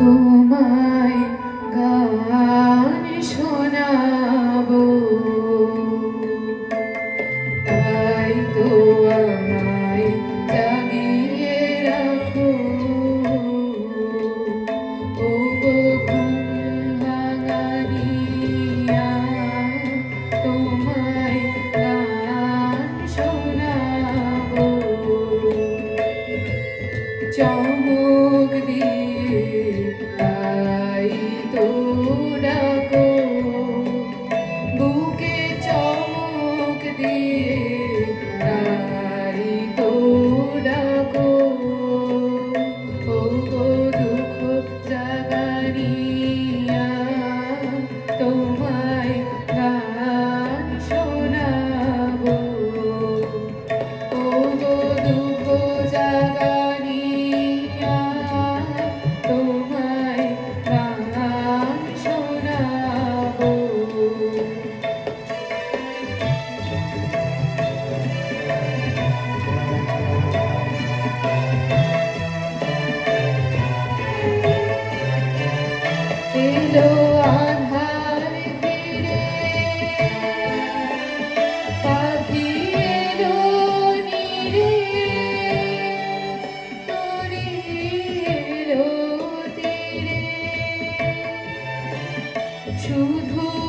তোমায় গান শোনাবো। তাই তো 殊途。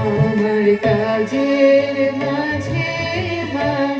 আমার কাজের মাঝে মাঝে